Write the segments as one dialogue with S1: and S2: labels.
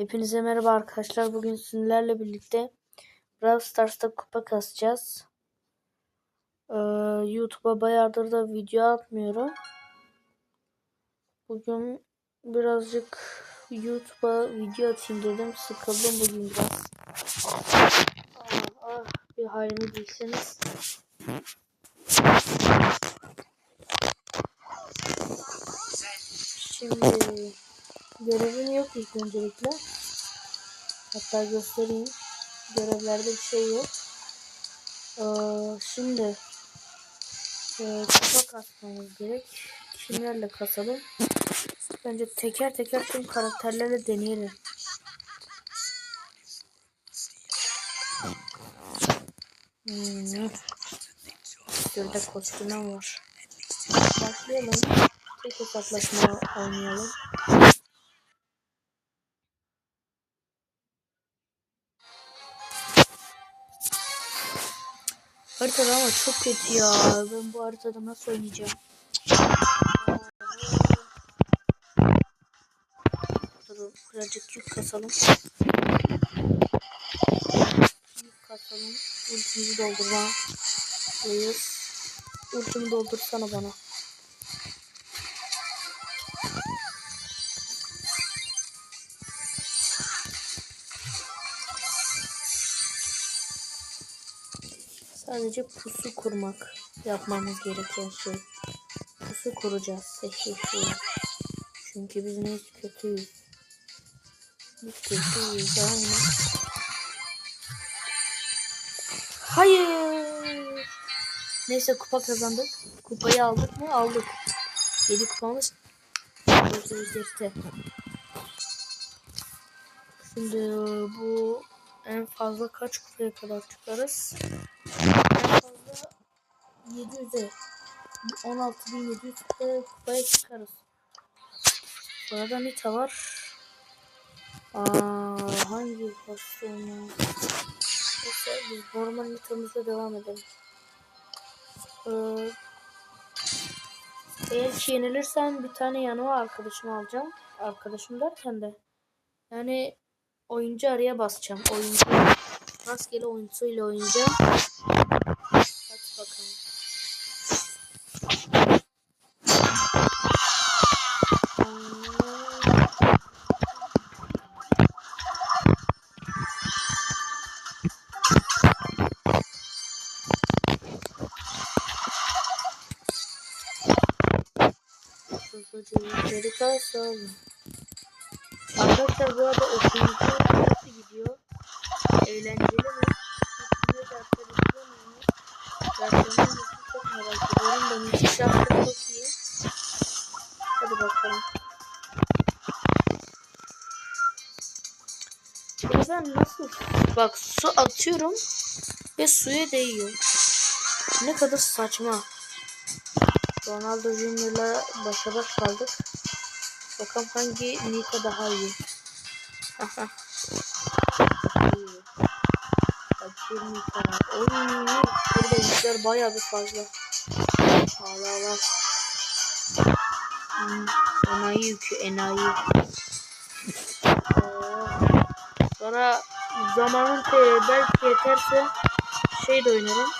S1: Hepinize merhaba arkadaşlar. Bugün sizlerle birlikte Brawl Stars'ta kupa kasacağız. Ee, YouTube'a bayağıdır da video atmıyorum. Bugün birazcık YouTube'a video atayım dedim. Sıkıldım bugün biraz. Ah, bir halimi bilseniz. Şimdi görevim yok ilk öncelikle. Hatta göstereyim. Görevlerde bir şey yok. Ee, şimdi e, kupa kasmamız gerek. Kimlerle kasalım? Bence teker teker tüm karakterlerle deneyelim. Hmm. Şurada kostümüm var. Başlayalım. Tek hesaplaşma oynayalım. Haritada ama çok kötü ya. Ben bu haritada nasıl oynayacağım? Dur birazcık yük kasalım. Yük kasalım. Ultimizi doldurma. Reis. Ultimi doldursana bana. Sadece pusu kurmak yapmamız gereken şey. Pusu kuracağız. Çünkü biz ne kötüyüz. Biz kötüyüz aynen. Hayır. Neyse kupa kazandık. Kupayı aldık mı? Aldık. 7 kupamız. Şimdi bu en fazla kaç kupaya kadar çıkarız? En fazla 700'e 16.700 kupaya çıkarız. Burada Nita var. Aa, hangi kostümü? Neyse biz normal Nita'mızla devam edelim. Ee, eğer ki bir tane yanıma arkadaşımı alacağım. Arkadaşım derken de yani oyuncu araya basacağım. Oyuncu rastgele oyuncuyla oynayacağım. Çok iyi. Hadi bakalım. Ben nasıl? Bak su atıyorum ve suya değiyor. Ne kadar saçma. Ronaldo Junior'la başa baş kaldık. Bakalım hangi Nita daha iyi. Aha. Nita. Oy. Burada yükler bayağı bir fazla. Allah Allah. Hmm. Enayi yükü enayi. Sonra zamanın te- belki yeterse şey de oynarım.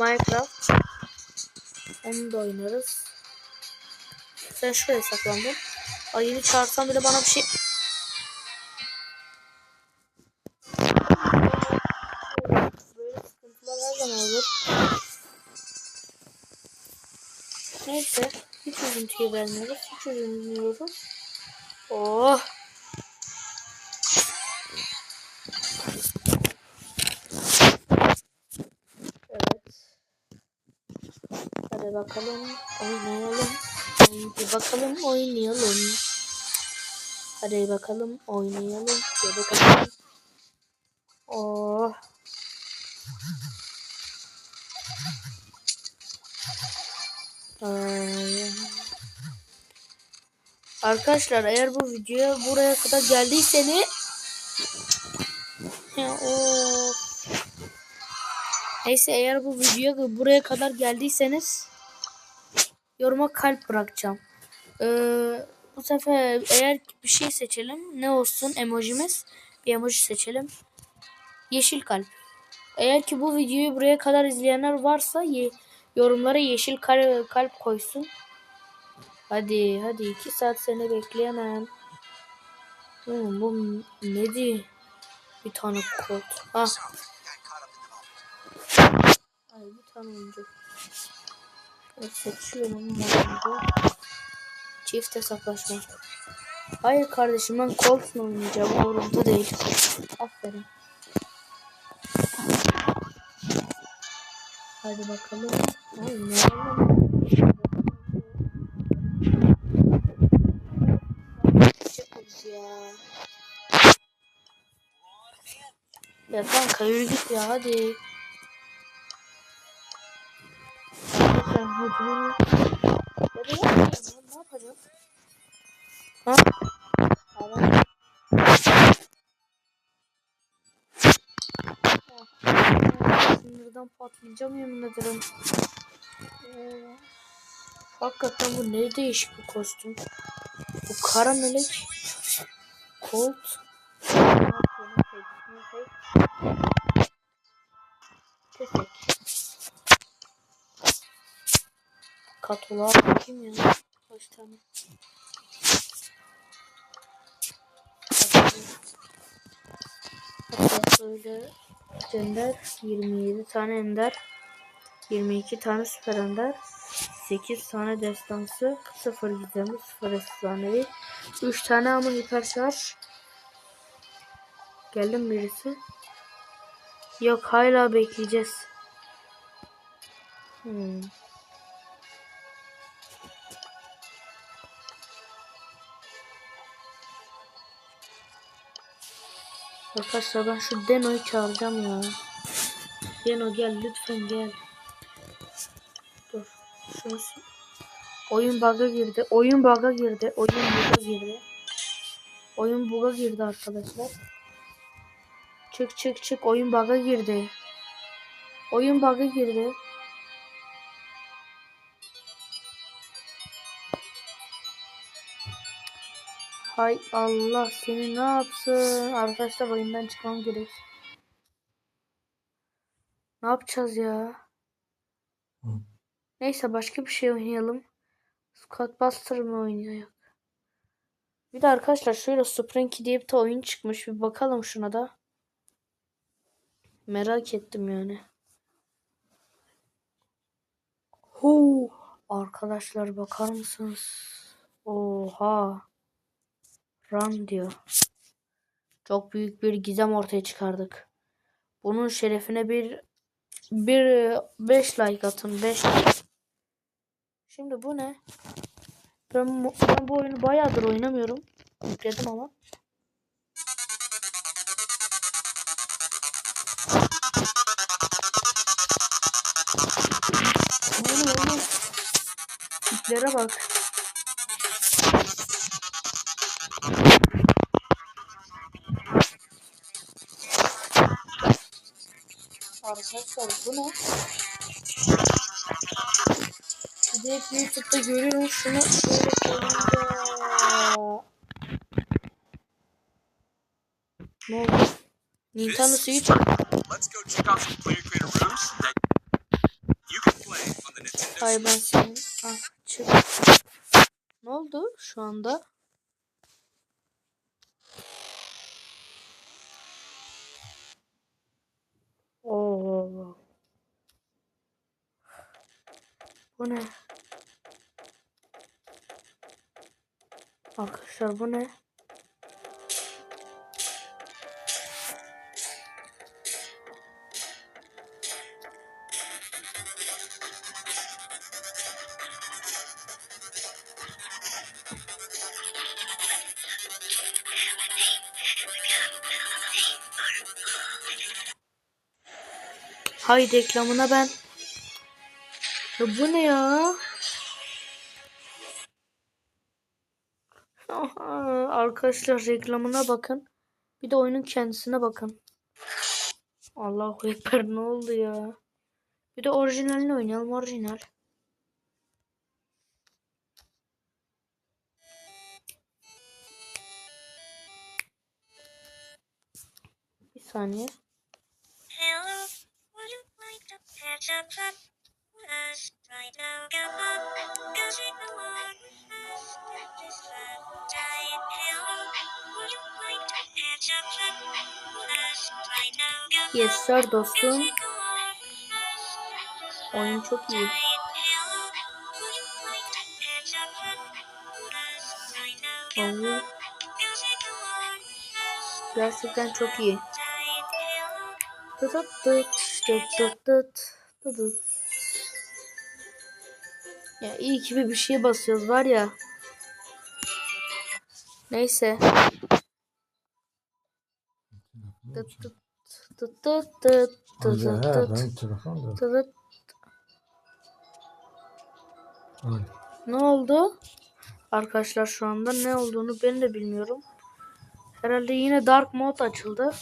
S1: Minecraft. Onu da oynarız. Sen şuraya saklandın. Ayını çağırsam bile bana bir şey... Üzüntüye vermiyoruz. Hiç üzülmüyoruz. Oh. Evet. Hadi bakalım oynayalım. Hadi bakalım oynayalım. Hadi bakalım oynayalım. Hadi bakalım. Oh. Ay. Arkadaşlar eğer bu videoya buraya kadar geldiyseniz of. Neyse eğer bu videoya buraya kadar geldiyseniz yoruma kalp bırakacağım. Ee, Bu sefer eğer bir şey seçelim. Ne olsun emojimiz? Bir emoji seçelim. Yeşil kalp. Eğer ki bu videoyu buraya kadar izleyenler varsa ye- yorumlara yeşil kal- kalp koysun. Hadi hadi iki saat seni bekleyemem. Hmm, bu neydi? Bir tane kod. Ah. Ay bir tane oyuncu. Seçiyorum. Çift hesaplaşma. Hayır kardeşim ben Colts'la oynayacağım. Umurumda değil. Aferin. Hadi bakalım. Ay ne Ya kanka yürü git ya hadi. Arkadaşlar hücumu. Ya ne yapacağım? Ha? Tamam. Sınırdan patlayacağım yemin ederim. Ee, Hakikaten bu ne değişik bir kostüm. Bu kara melek. Colt. Tefek. Katolar bakayım ya. Kaç tane? Hatta böyle ender 27 tane ender 22 tane süper ender 8 tane destansı 0 gizemli 0 efsanevi 3 tane ama hiper şarj Geldi mi birisi? Yok hala bekleyeceğiz. Hmm. Arkadaşlar ben şu Deno'yu çağıracağım ya. Deno gel lütfen gel. Dur. Şunu Oyun bug'a girdi. Oyun bug'a girdi. Oyun bug'a girdi. Oyun bug'a girdi arkadaşlar. Çık çık çık. Oyun bug'a girdi. Oyun bug'a girdi. Hay Allah seni ne yapsın? Arkadaşlar oyundan çıkmam gerek. Ne yapacağız ya? Neyse başka bir şey oynayalım. Scott Buster mı oynuyor? Bir de arkadaşlar şöyle Sprinky diye bir oyun çıkmış. Bir bakalım şuna da. Merak ettim yani. Huu. Arkadaşlar bakar mısınız? Oha. Run diyor. Çok büyük bir gizem ortaya çıkardık. Bunun şerefine bir bir 5 like atın. 5 like. Şimdi bu ne? Ben, ben bu oyunu bayağıdır oynamıyorum. Yükledim ama. Tiplere bak. Arkadaşlar bu ne? Bir de hep YouTube'da görüyorum şunu şöyle koyunca. Ne oldu? Nintendo Switch Hayır ben senin... Ah çık. Ne oldu şu anda? Oo. Bu ne? Arkadaşlar bu ne? Hay reklamına ben. Ya bu ne ya? Arkadaşlar reklamına bakın. Bir de oyunun kendisine bakın. Allahu Ekber ne oldu ya? Bir de orijinalini oynayalım orijinal.
S2: Bir saniye.
S1: Yes sir dostum. Oyun çok iyi. Oyun gerçekten çok iyi. Tıt tıt tıt tıt tıt tıt. Ya iyi ki bir şey basıyoruz var ya. Neyse. Tıt tıt tıt tıt tıt tıt tıt. Ne oldu? Arkadaşlar şu anda ne olduğunu ben de bilmiyorum. Herhalde yine dark mode açıldı.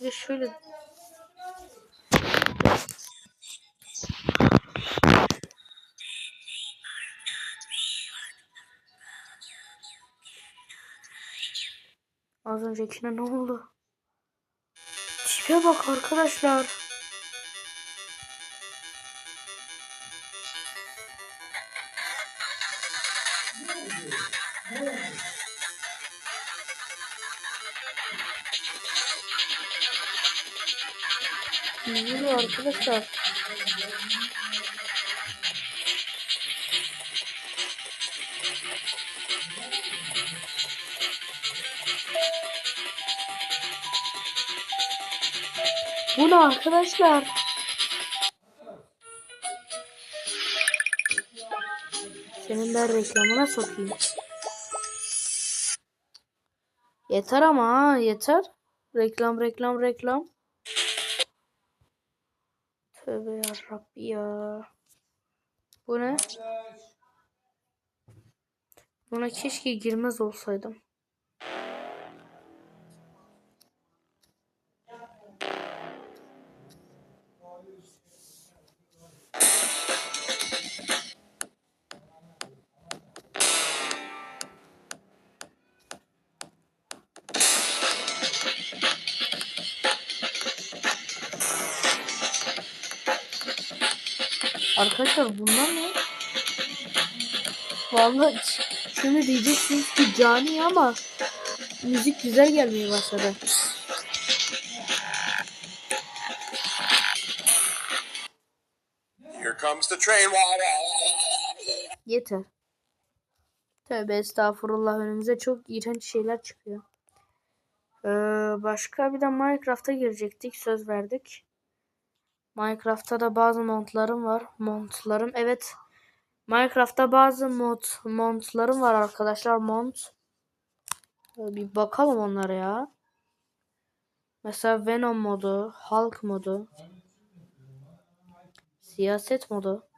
S1: Ve şöyle öncekine ne oldu? Tipe bak arkadaşlar. Ne oluyor arkadaşlar? Bu ne arkadaşlar? Senin ben reklamına sokayım. Yeter ama ha yeter. Reklam reklam reklam. Tövbe yarabbi ya. Bu ne? Buna keşke girmez olsaydım. Vallahi ş- şimdi diyeceksiniz ki cani ama müzik güzel gelmeye başladı.
S3: Here comes the train.
S1: Yeter. Tövbe estağfurullah önümüze çok iğrenç şeyler çıkıyor. Ee, başka bir de Minecraft'a girecektik. Söz verdik. Minecraft'ta da bazı montlarım var. Montlarım evet. Minecraft'ta bazı mod montlarım var arkadaşlar. Mont. Bir bakalım onlara ya. Mesela Venom modu, Hulk modu, siyaset modu,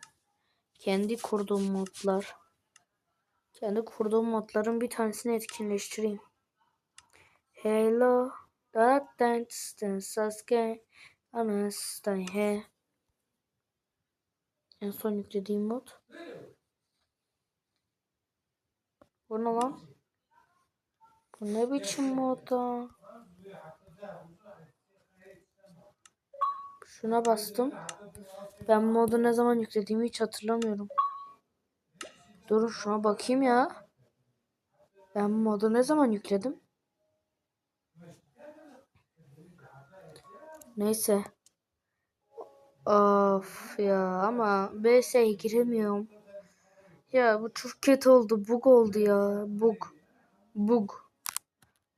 S1: kendi kurduğum modlar. Kendi kurduğum modların bir tanesini etkinleştireyim. Hello, that dance Sasuke, Anastai he. En son yüklediğim mod. Bu ne lan? Bu ne biçim mod da? Şuna bastım. Ben modu ne zaman yüklediğimi hiç hatırlamıyorum. Durun şuna bakayım ya. Ben modu ne zaman yükledim? Neyse. Of ya ama BS'ye giremiyorum. Ya bu çok kötü oldu. Bug oldu ya. Bug. Bug.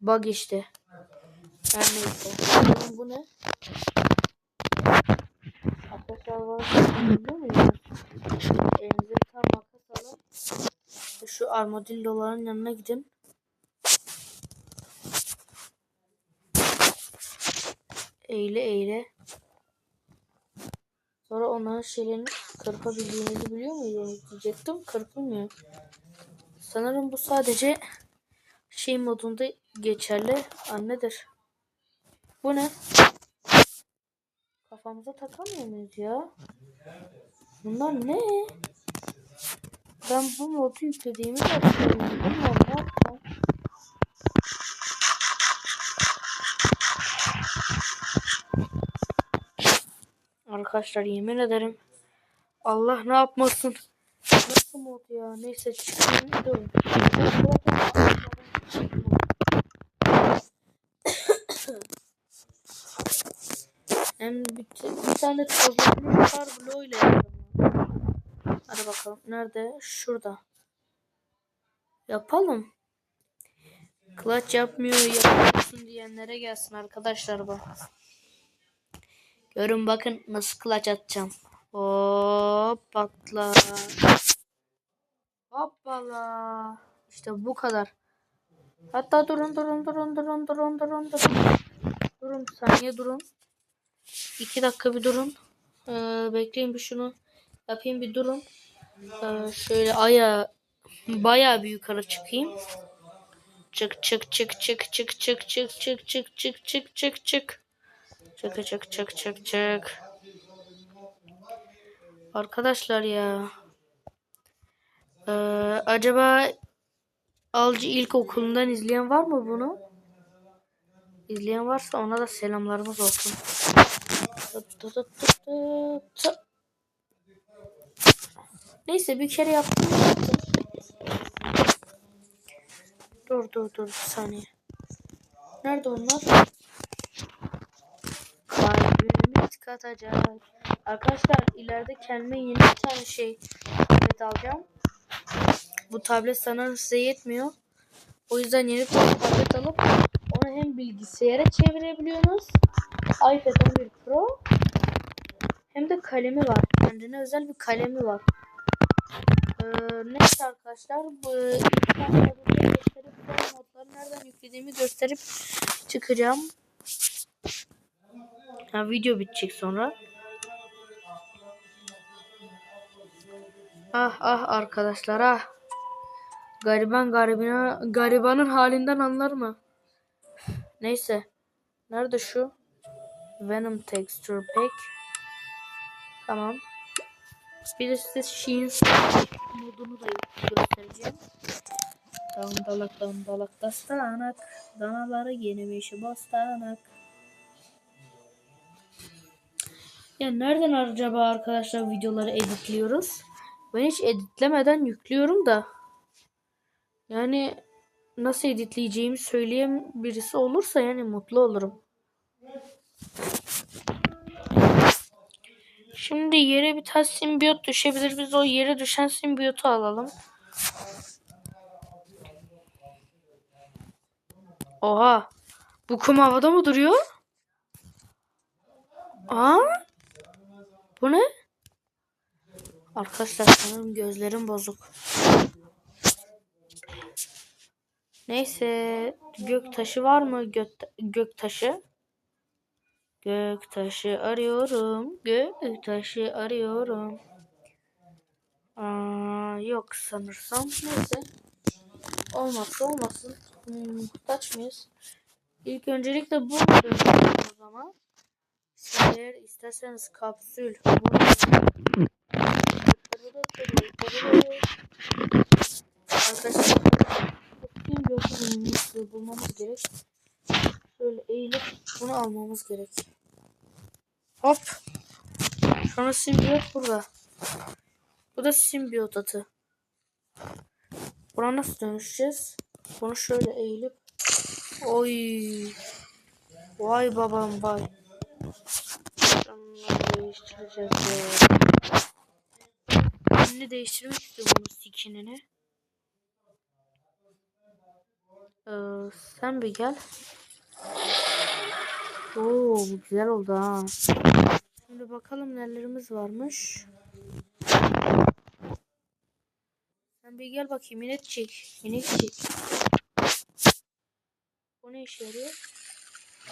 S1: Bug işte. Her neyse. Bu ne? Var. Biliyor musunuz? Elinize tane makas alın. Şu armadilloların yanına gidin. Eğile eğile. Sonra onların şeylerini kırpabildiğinizi biliyor muydunuz diyecektim. Kırpılmıyor. Sanırım bu sadece şey modunda geçerli. Annedir. Bu ne? Kafamıza takamıyor muyuz ya? Bunlar ne? Ben bu modu yüklediğimi hatırlamıyorum. Arkadaşlar yemin ederim. Allah ne yapmasın. Nasıl mod ya? Neyse çıkayım. Durun. Hem bir, bir tane kar bloğuyla yapalım. Hadi bakalım. Nerede? Şurada. Yapalım. Clutch yapmıyor yapamazsın diyenlere gelsin arkadaşlar bu. Görün bakın nasıl clutch atacağım. Hop patla. Hoppala. İşte bu kadar. Hatta durun durun durun durun durun durun durun. Durun saniye durun. İki dakika bir durun. Ee, bekleyin bir şunu yapayım bir durun. Ee, şöyle aya bayağı bir yukarı çıkayım. Çık çık çık çık çık çık çık çık çık çık çık çık çık. Çık çık çık çık çık. Arkadaşlar ya. Ee, acaba Alcı İlkokulu'ndan izleyen var mı bunu? İzleyen varsa ona da selamlarımız olsun. Neyse bir kere yaptım. Dur dur dur bir saniye. Nerede onlar? Katacak. Arkadaşlar ileride kendime yeni bir tane şey tablet alacağım. Bu tablet sanırım size yetmiyor. O yüzden yeni bir tablet alıp onu hem bilgisayara çevirebiliyorsunuz. iPad 11 Pro hem de kalemi var. Kendine özel bir kalemi var. Ee, neyse arkadaşlar bu ilk gösterip modları nereden yüklediğimi gösterip çıkacağım. Ha, video bitecek sonra. Ah ah arkadaşlar ah. Gariban garibine, garibanın halinden anlar mı? Neyse. Nerede şu? Venom Texture Pack. Tamam. Bir de size Sheen modunu da göstereceğim. Dandalak dandalak dastanak. Danaları yenemişi bostanak. Ya nereden acaba arkadaşlar videoları editliyoruz? Ben hiç editlemeden yüklüyorum da. Yani nasıl editleyeceğimi söyleyen birisi olursa yani mutlu olurum. Şimdi yere bir tane simbiyot düşebilir. Biz o yere düşen simbiyotu alalım. Oha. Bu kum havada mı duruyor? Aa? Bu ne? Arkadaşlar sanırım gözlerim bozuk. Neyse. Gök taşı var mı? Gök, gök taşı. Gök taşı arıyorum. Gök taşı arıyorum. Aa, yok sanırsam. Neyse. Olmazsa olmasın. Hmm, muhtaç mıyız? İlk öncelikle bu o zaman. Siz eğer isterseniz kapsül. Arkadaşlar bakayım gördüğünüzü bulmamız gerek. Şöyle eğilip bunu almamız gerek. Hop. Sonra simbiyot burada. Bu da simbiyot atı. Buna nasıl dönüşeceğiz? Bunu şöyle eğilip Oy. Vay babam vay. Değiştireceğiz ya. Skinini değiştirmek istiyorum bunun skinini. Ee, sen bir gel. Oo bu güzel oldu ha. Şimdi bakalım nelerimiz varmış. Sen bir gel bakayım inek çek. İnek çek. Bu ne işe yarıyor?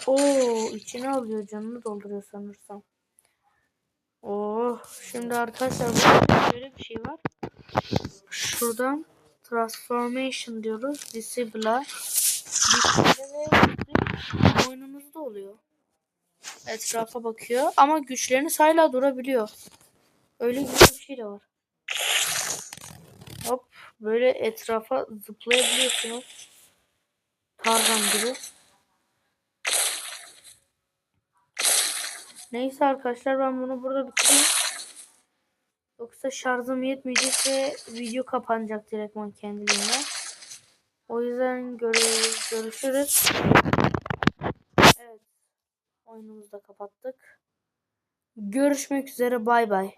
S1: Oo içine alıyor canını dolduruyor sanırsam. Oh şimdi arkadaşlar burada bir şey var. Şuradan transformation diyoruz. Disable boynumuzda oluyor. Etrafa bakıyor ama güçleriniz hala durabiliyor. Öyle bir şey de var. Hop böyle etrafa zıplayabiliyorsunuz. Tarzan gibi. Neyse arkadaşlar ben bunu burada bitireyim. Yoksa şarjım yetmeyecek ve video kapanacak direktman kendiliğinden. O yüzden görü- görüşürüz. Evet. Oyunumuzu da kapattık. Görüşmek üzere bay bay.